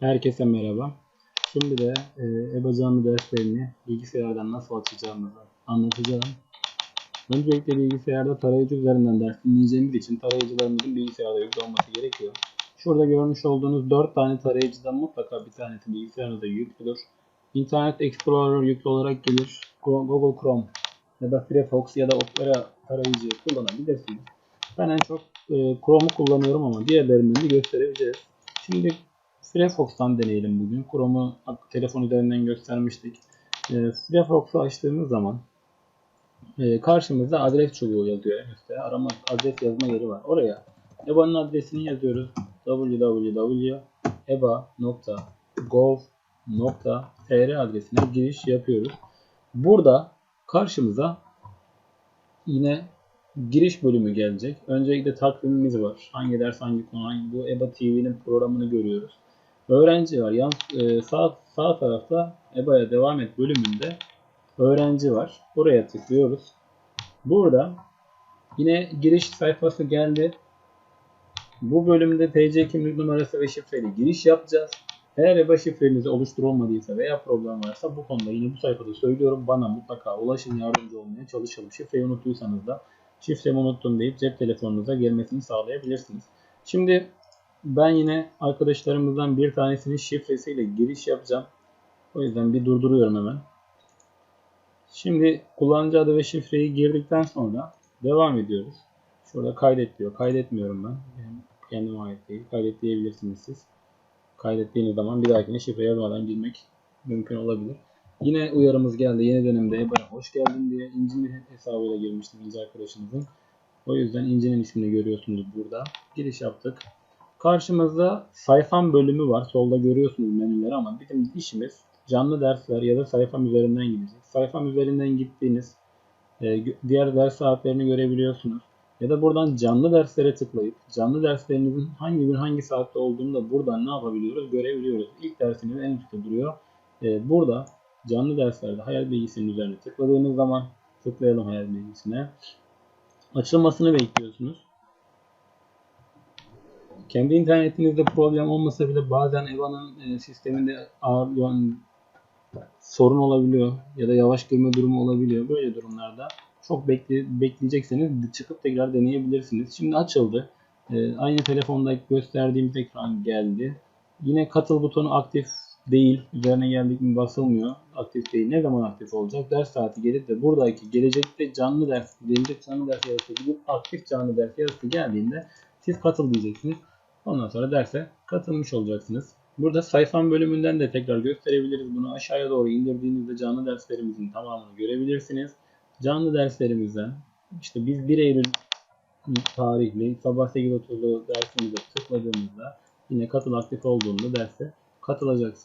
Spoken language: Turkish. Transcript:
Herkese merhaba. Şimdi de e, EBA canlı derslerini bilgisayardan nasıl açacağımızı anlatacağım. Öncelikle bilgisayarda tarayıcı üzerinden ders dinleyeceğimiz için tarayıcılarımızın bilgisayarda yüklü olması gerekiyor. Şurada görmüş olduğunuz 4 tane tarayıcıdan mutlaka bir tanesi bilgisayarınızda yüklüdür. Internet Explorer yüklü olarak gelir. Google Chrome ya da Firefox ya da Opera tarayıcıyı kullanabilirsiniz. Ben en çok e, Chrome'u kullanıyorum ama diğerlerinden de göstereceğiz. Şimdi Firefox'tan deneyelim bugün. Chrome'u telefon üzerinden göstermiştik. E, Firefox'u açtığımız zaman e, karşımızda adres çubuğu yazıyor. İşte arama adres yazma yeri var. Oraya EBA'nın adresini yazıyoruz. www.eba.gov.tr adresine giriş yapıyoruz. Burada karşımıza yine giriş bölümü gelecek. Öncelikle takvimimiz var. Hangi ders hangi konu hangi bu EBA TV'nin programını görüyoruz. Öğrenci var. Yan, e, sağ, sağ tarafta EBA'ya devam et bölümünde öğrenci var. Buraya tıklıyoruz. Burada yine giriş sayfası geldi. Bu bölümde TC kimlik numarası ve şifreyle giriş yapacağız. Eğer EBA şifrenizi oluşturulmadıysa veya problem varsa bu konuda yine bu sayfada söylüyorum. Bana mutlaka ulaşın yardımcı olmaya çalışalım. Şifreyi unuttuysanız da şifremi unuttum deyip cep telefonunuza gelmesini sağlayabilirsiniz. Şimdi ben yine arkadaşlarımızdan bir tanesinin şifresiyle giriş yapacağım. O yüzden bir durduruyorum hemen. Şimdi kullanıcı adı ve şifreyi girdikten sonra devam ediyoruz. Şurada kaydet diyor. Kaydetmiyorum ben. Kendime ait değil. Kaydet diyebilirsiniz siz. Kaydettiğiniz zaman bir dahakine şifre yazmadan girmek mümkün olabilir. Yine uyarımız geldi. Yeni dönemde EBA'ya hoş geldin diye İnci'nin hesabıyla girmiştim İnci arkadaşımızın. O yüzden İnci'nin ismini görüyorsunuz burada. Giriş yaptık. Karşımızda sayfam bölümü var. Solda görüyorsunuz menüleri ama bizim işimiz canlı dersler ya da sayfam üzerinden gidecek. Sayfam üzerinden gittiğiniz e, diğer ders saatlerini görebiliyorsunuz. Ya da buradan canlı derslere tıklayıp canlı derslerinizin hangi gün hangi saatte olduğunu da buradan ne yapabiliyoruz görebiliyoruz. İlk dersiniz en üstte duruyor. E, burada canlı derslerde hayal bilgisinin üzerine tıkladığınız zaman tıklayalım hayal bilgisine. Açılmasını bekliyorsunuz. Kendi internetinizde problem olmasa bile bazen EVA'nın e, sisteminde ağır yani sorun olabiliyor ya da yavaş girme durumu olabiliyor. Böyle durumlarda çok bekle, bekleyecekseniz çıkıp tekrar deneyebilirsiniz. Şimdi açıldı. E, aynı telefonda gösterdiğim ekran geldi. Yine katıl butonu aktif değil. Üzerine geldik mi basılmıyor. Aktif değil. Ne zaman aktif olacak? Ders saati gelip de buradaki gelecekte canlı ders, gelecek canlı ders yazısı gidip aktif canlı ders yazısı geldiğinde siz katıl diyeceksiniz. Ondan sonra derse katılmış olacaksınız. Burada sayfam bölümünden de tekrar gösterebiliriz. Bunu aşağıya doğru indirdiğinizde canlı derslerimizin tamamını görebilirsiniz. Canlı derslerimizden işte biz 1 Eylül tarihli sabah 8.30'da dersimize tıkladığımızda yine katıl aktif olduğunda derse katılacaksınız.